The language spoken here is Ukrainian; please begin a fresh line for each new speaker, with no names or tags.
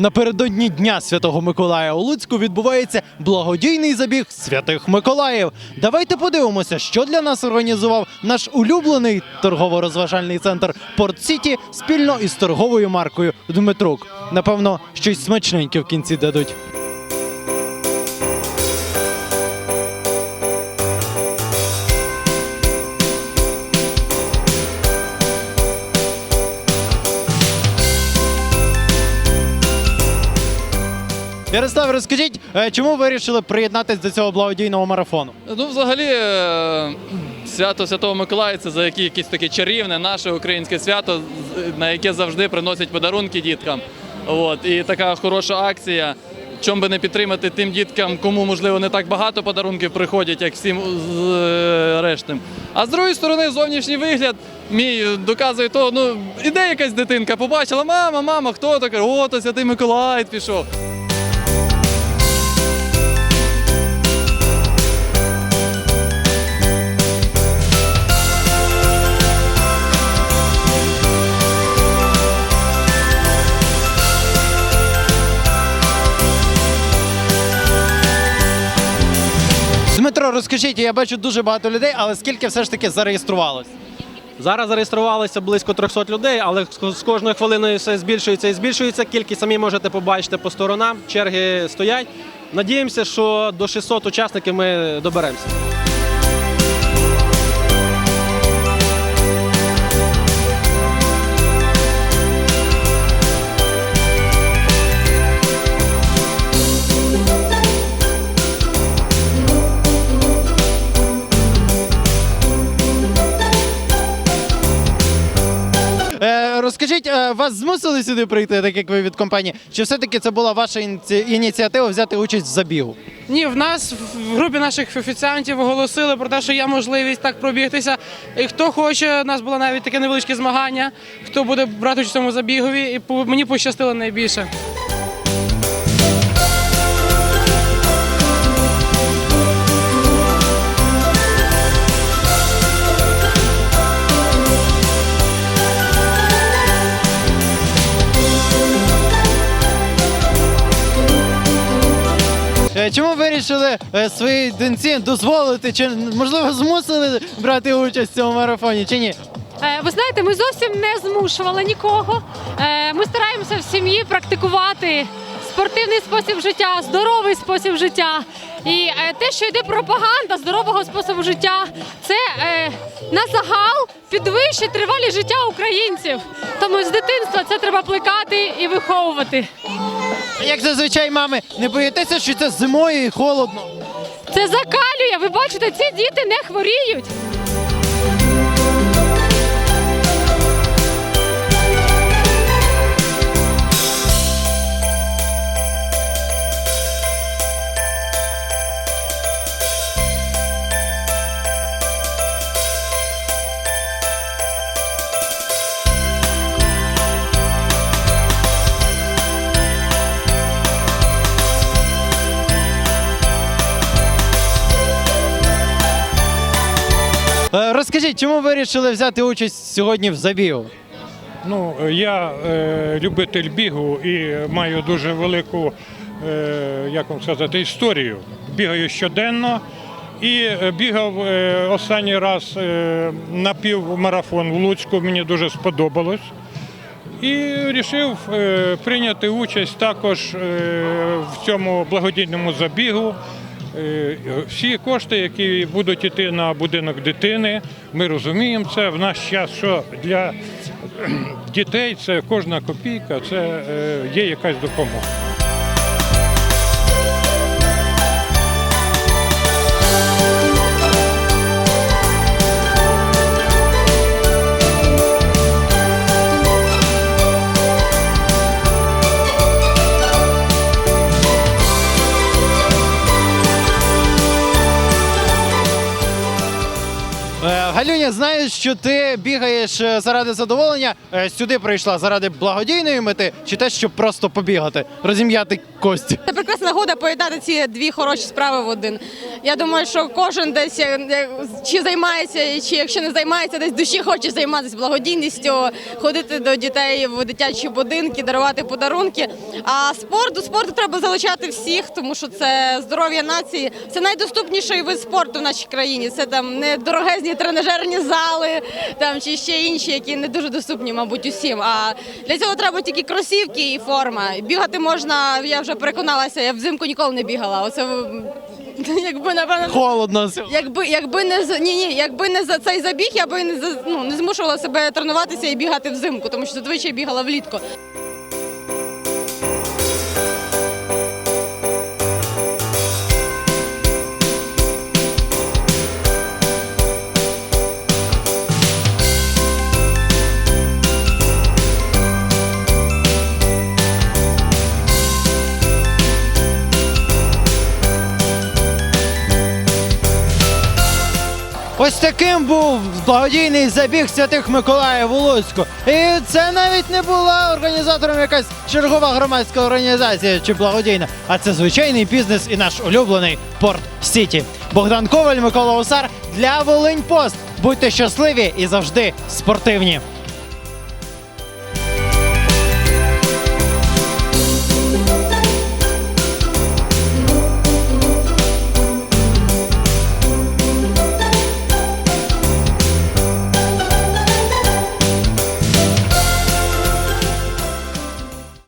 Напередодні Дня Святого Миколая у Луцьку відбувається благодійний забіг Святих Миколаїв. Давайте подивимося, що для нас організував наш улюблений торгово-розважальний центр Порт Сіті спільно із торговою маркою Дмитрук. Напевно, щось смачненьке в кінці дадуть. Ярослав, розкажіть, е, чому ви вирішили приєднатися до цього благодійного марафону?
Ну, взагалі, е, свято Святого Миколая це за які- якесь таке чарівне наше українське свято, на яке завжди приносять подарунки діткам. От, і така хороша акція. Чом би не підтримати тим діткам, кому можливо не так багато подарунків приходять, як всім з е, рештим. А з другої сторони, зовнішній вигляд мій доказує то, ну іде якась дитинка, побачила, мама, мама, хто то каже, о, то святий Миколай пішов.
Розкажіть, я бачу дуже багато людей, але скільки все ж таки зареєструвалось?
Зараз зареєструвалося близько 300 людей, але з кожною хвилиною все збільшується і збільшується. Кількість самі можете побачити по сторонам. Черги стоять. Надіємося, що до 600 учасників ми доберемося.
Розкажіть, е, вас змусили сюди прийти, так як ви від компанії? Чи все-таки це була ваша ініці- ініціатива взяти участь в забігу?
Ні, в нас в групі наших офіціантів оголосили про те, що є можливість так пробігтися. І хто хоче, у нас було навіть таке невеличке змагання, хто буде брати участь в цьому забігові, і мені пощастило найбільше.
Чому вирішили е, своїй доньці дозволити, чи можливо змусили брати участь в цьому марафоні, чи ні?
Е, Ви знаєте, ми зовсім не змушували нікого. Е, Ми стараємося в сім'ї практикувати спортивний спосіб життя, здоровий спосіб життя. І е, те, що йде пропаганда здорового способу життя, це е, на загал підвищить тривалість життя українців. Тому з дитинства це треба плекати і виховувати.
Як зазвичай мами, не боїтеся, що це зимою і холодно?
Це закалює. Ви бачите, ці діти не хворіють.
Розкажіть, чому ви вирішили взяти участь сьогодні в забігу?
Ну, я е, любитель бігу і маю дуже велику, е, як вам сказати, історію. Бігаю щоденно і е, бігав е, останній раз е, на півмарафон в Луцьку, мені дуже сподобалось. І вирішив е, прийняти участь також е, в цьому благодійному забігу. Е, Всі кошти, які будуть йти на будинок дитини, ми розуміємо це в наш час, що для дітей це кожна копійка, це е, є якась допомога.
Що ти бігаєш е, заради задоволення. Е, Сюди прийшла заради благодійної мети, чи те, щоб просто побігати, розім'яти кості.
Це прекрасна нагода поєднати ці дві хороші справи в один. Я думаю, що кожен десь е, чи займається, чи якщо не займається, десь душі хоче займатися благодійністю, ходити до дітей в дитячі будинки, дарувати подарунки. А спорт до спорту треба залучати всіх, тому що це здоров'я нації. Це найдоступніший вид спорту в нашій країні. Це там не дорогезні тренажерні зали, там чи ще інші, які не дуже доступні, мабуть, усім. А для цього треба тільки кросівки і форма. Бігати можна, я вже переконалася, я взимку ніколи не бігала. Оце якби напевно.
Холодно.
Якби, якби не ні, ні, якби не за цей забіг, я би не за ну не змушувала себе тренуватися і бігати взимку, тому що зазвичай бігала влітку.
Ось таким був благодійний забіг святих Миколаїв у Луцьку. І це навіть не була організатором якась чергова громадська організація чи благодійна, а це звичайний бізнес і наш улюблений Порт Сіті. Богдан Коваль, Микола Усар для Волинь Пост. Будьте щасливі і завжди спортивні.